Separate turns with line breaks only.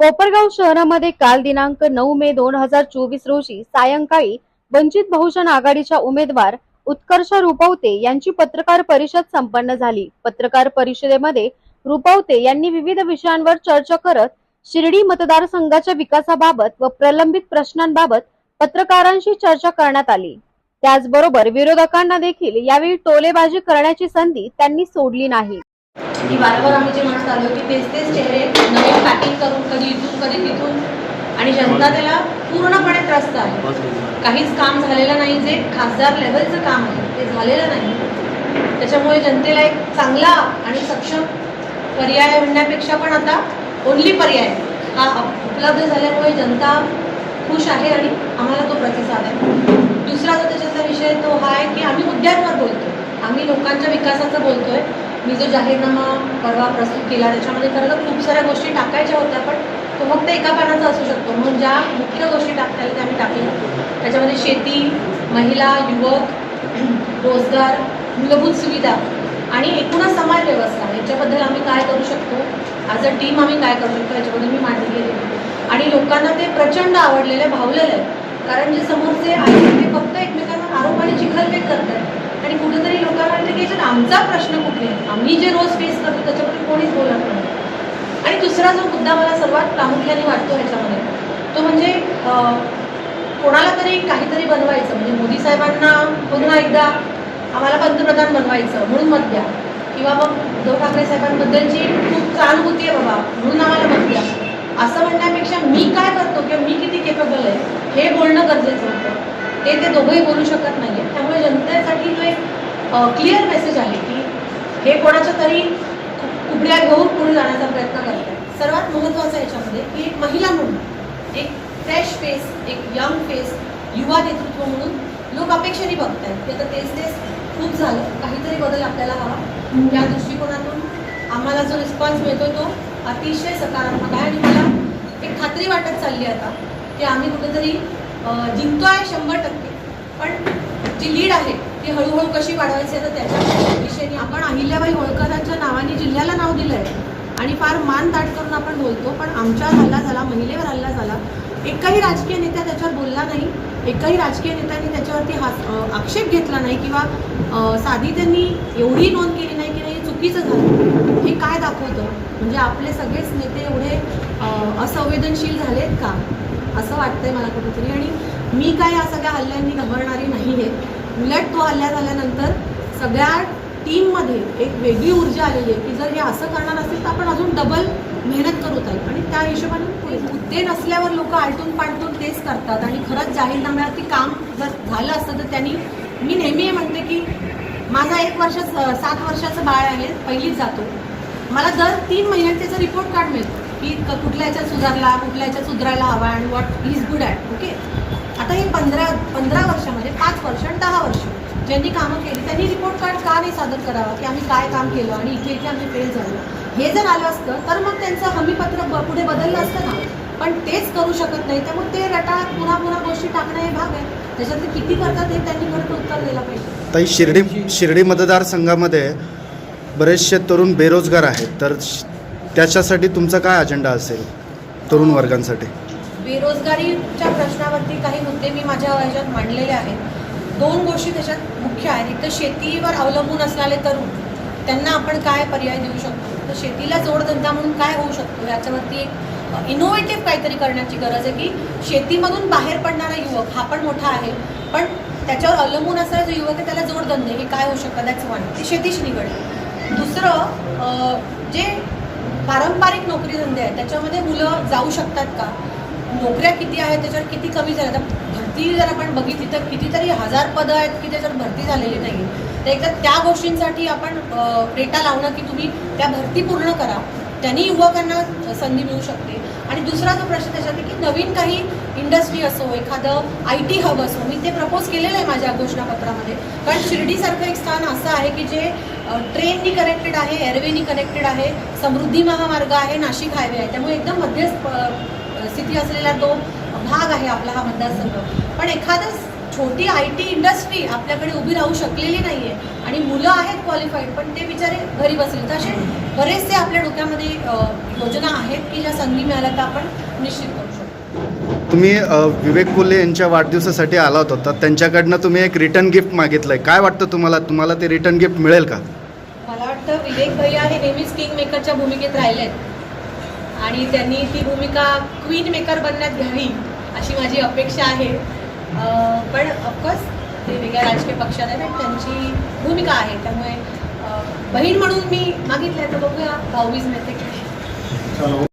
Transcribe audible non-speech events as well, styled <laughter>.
कोपरगाव शहरामध्ये काल दिनांक नऊ मे दोन हजार चोवीस रोजी सायंकाळी वंचित बहुजन आघाडीच्या उमेदवार उत्कर्ष रुपवते यांची पत्रकार परिषद संपन्न झाली. पत्रकार परिषदेमध्ये रुपवते यांनी विविध विषयांवर चर्चा करत शिर्डी मतदारसंघाच्या विकासाबाबत व प्रलंबित प्रश्नांबाबत पत्रकारांशी चर्चा करण्यात आली. त्याचबरोबर विरोधकांना देखील यावेळी टोलेबाजी करण्याची संधी त्यांनी सोडली नाही.
की वारंवार आम्ही जे म्हणत आलो की तेच तेच चेहरे नवीन पॅकिंग करून कधी इथून कधी तिथून. आणि जनता त्याला पूर्णपणे त्रस्त आहे. काहीच काम झालेलं नाही जे खासदार लेवलचं काम आहे ते झालेलं नाही. त्याच्यामुळे जनतेला एक चांगला आणि सक्षम पर्याय म्हणण्यापेक्षा पण आता ओनली पर्याय हा उपलब्ध झाल्यामुळे जनता खुश आहे आणि आम्हाला तो प्रतिसाद आहे. दुसरा जो त्याच्यातला विषय तो हा आहे की आम्ही मुद्द्यांवर बोलतो आम्ही लोकांच्या विकासाचं बोलतोय. मी जो जाहीरनामा परवा प्रस्तुत केला त्याच्यामध्ये खरं तर खूप साऱ्या गोष्टी टाकायच्या होत्या पण तो फक्त एका पानाचा असू शकतो. म्हणून ज्या मुख्य गोष्टी टाकता येईल त्या आम्ही टाकल्या त्याच्यामध्ये शेती महिला युवक <clears throat> रोजगार मूलभूत सुविधा आणि एकूणच समाज व्यवस्था याच्याबद्दल आम्ही काय करू शकतो? ॲज अ टीम आम्ही काय करू शकतो? याच्याबद्दल मी मांडणी केली आणि लोकांना ते प्रचंड आवडलेलं आहे भावलेलं आहे. कारण जे समोरचे आहेत ते फक्त एकमेकांवर आरोप आणि चिखलफेक करतात आणि कुठेतरी लोकांना वाटतं की याच्यात आमचा प्रश्न कुठे आहे? आम्ही जे रोज फेस करतो त्याच्याबद्दल कोणीच बोलत नाही. आणि दुसरा जो मुद्दा मला सर्वात प्रामुख्याने वाटतो ह्याच्यामध्ये तो म्हणजे कोणाला तरी काहीतरी बनवायचं. म्हणजे मोदी साहेबांना पुन्हा एकदा आम्हाला पंतप्रधान बनवायचं म्हणून मत द्या. किंवा मग उद्धव ठाकरे साहेबांबद्दलची खूप सहानुभूती आहे बाबा म्हणून आम्हाला मत द्या. असं म्हणण्यापेक्षा मी काय करतो किंवा मी किती केपेबल आहे हे बोलणं गरजेचं होतं. ते ते दोघंही बोलू शकत नाही त्यामुळे जनतेसाठी क्लिअर मेसेज आहे की हे कोणाच्या तरी कुबड्या घेऊन पुढे जाण्याचा प्रयत्न करत आहे सर्वात महत्त्वाचं याच्यामध्ये की एक महिला म्हणून एक फ्रेश फेस एक यंग फेस युवा नेतृत्व म्हणून लोक अपेक्षेने बघत आहेत की आता तेच तेच खूप झालं. काहीतरी बदल आपल्याला हवा. या दृष्टिकोनातून आम्हाला जो रिस्पॉन्स मिळतो तो अतिशय सकारात्मक आहे. आणि मला एक खात्री वाटत चालली आता की आम्ही कुठेतरी जिंकतो आहे शंभर टक्के. पण जी लीड आहे ती हळूहळू कशी वाढवायची आता त्याच्या विषयी आपण अहिल्याबाई होळकरांच्या नावाने जिल्ह्याला नाव दिलं आहे आणि फार मान ताट करून आपण बोलतो पण आमच्यावर हल्ला झाला महिलेवर हल्ला झाला. एकही राजकीय नेता त्याच्यावर बोलला नाही. एकही राजकीय नेत्यांनी त्याच्यावरती हा आक्षेप घेतला नाही किंवा साधी त्यांनी एवढी नोंद केली नाही की नाही हे चुकीचं झालं. हे काय दाखवतं? म्हणजे आपले सगळेच नेते एवढे असंवेदनशील झालेत का? असं वाटतंय मला कुठेतरी. आणि मी काय या सगळ्या हल्ल्यांनी घबरणारी नाही आहे उलट तो हल्ला झाल्यानंतर सगळ्या टीममध्ये एक वेगळी ऊर्जा आलेली आहे की जर हे असं करणार असेल तर आपण अजून डबल मेहनत करू ताई. आणि त्या हिशोबाने. मुद्दे नसल्यावर लोक आलटून पालटून तेच करतात आणि खरंच जाहीरनाम्यावरती काम जर झालं असतं तर त्यांनी मी नेहमी हे म्हणते की माझा एक वर्ष सात वर्षाचं बाळ आहे पहिलीच जातो. मला दर तीन महिन्यात त्याचा रिपोर्ट कार्ड मिळतो की कुठल्या ह्याच्यात सुधारला कुठल्या ह्याच्यात सुधारायला हवा आणि what is good at okay आता हे पंधरा पंधरा वर्षामध्ये पाच वर्ष आणि दहा वर्ष ज्यांनी कामं केली त्यांनी रिपोर्ट कार्ड का नाही सादर करावा की आम्ही काय काम केलं आणि इथे इथे आम्ही फेल झालो? हे जर आलं असतं तर मग त्यांचं हमीपत्र ब- पुढे बदललं असतं ना? पण तेच करू शकत नाही त्यामुळे ते रटाळात पुन्हा पुन्हा गोष्टी टाकणं हे भाग आहे. त्याच्यात ते किती करतात हे त्यांनी खरं तर उत्तर द्यायला पाहिजे.
ताई शिर्डी शिर्डी मतदारसंघामध्ये बरेचसे तरुण बेरोजगार आहेत तर त्याच्यासाठी तुमचा काय अजेंडा असेल तरुण वर्गांसाठी?
बेरोजगारीच्या प्रश्नावरती काही मुद्दे मी माझ्या ह्याच्यात मांडलेले आहेत. दोन गोष्टी त्याच्यात मुख्य आहेत. एक तर शेतीवर अवलंबून असणारे तरुण त्यांना आपण काय पर्याय देऊ शकतो? तर शेतीला जोडधंदा म्हणून काय होऊ शकतो? याच्यावरती एक इनोव्हेटिव्ह काहीतरी करण्याची गरज आहे की शेतीमधून बाहेर पडणारा युवक हा पण मोठा आहे पण त्याच्यावर अवलंबून असणारा जो युवक आहे त्याला जोडधंदे हे काय होऊ शकतात दॅट्स वन ते शेतीशी निगडीत. दुसरं जे पारंपरिक नोकरी धंदे आहेत त्याच्यामध्ये मुलं जाऊ शकतात का? नोकऱ्या किती आहेत त्याच्यावर किती कमी झाल्या तर भरती जर आपण बघितली तर कितीतरी हजार पदं आहेत की त्याच्यावर भरती झालेली नाही. तर एकदा त्या गोष्टींसाठी आपण डेटा लावणं की तुम्ही त्या भरती पूर्ण करा. त्यांनी युवकांना संधी मिळू शकते. आणि दुसरा जो प्रश्न त्याच्यात आहे की नवीन काही इंडस्ट्री असो एखादं आय टी हब असो मी ते प्रपोज केलेलं आहे माझ्या घोषणापत्रामध्ये. कारण शिर्डीसारखं एक स्थान असं आहे की जे ट्रेननी कनेक्टेड आहे एअरवेनी कनेक्टेड आहे समृद्धी महामार्ग आहे नाशिक हायवे आहे. त्यामुळे एकदम मध्यस्थ स्थिती असलेला तो भाग आहे आपला हा मतदारसंघ. पण एखादं छोटी आय टी इंडस्ट्री आपल्याकडे उभी राहू शकलेली नाही आहे आणि मुलं आहेत क्वालिफाईड पण ते बिचारे घरी बसले. तर असे बरेचसे आपल्या डोक्यामध्ये योजना आहेत की ज्या संधी मिळाल्या तर आपण निश्चित करू शकतो.
तुम्ही विवेक कोल्हे यांच्या वाढदिवसासाठी आला होता तर त्यांच्याकडनं तुम्ही एक रिटर्न गिफ्ट मागितलं आहे काय वाटतं तुम्हाला? तुम्हाला ते रिटर्न गिफ्ट मिळेल का?
मला वाटतं विवेक भैया हे नेहमीच किंग मेकरच्या भूमिकेत राहिले आहेत आणि त्यांनी ती भूमिका क्वीन मेकर बनण्यात घ्यावी अशी माझी अपेक्षा आहे. पण ऑफकोर्स ते वेगळ्या राजकीय पक्षात आहेत आणि त्यांची भूमिका आहे. त्यामुळे बहीण म्हणून मी मागितलं तर बघूया भाऊबीज मिळते की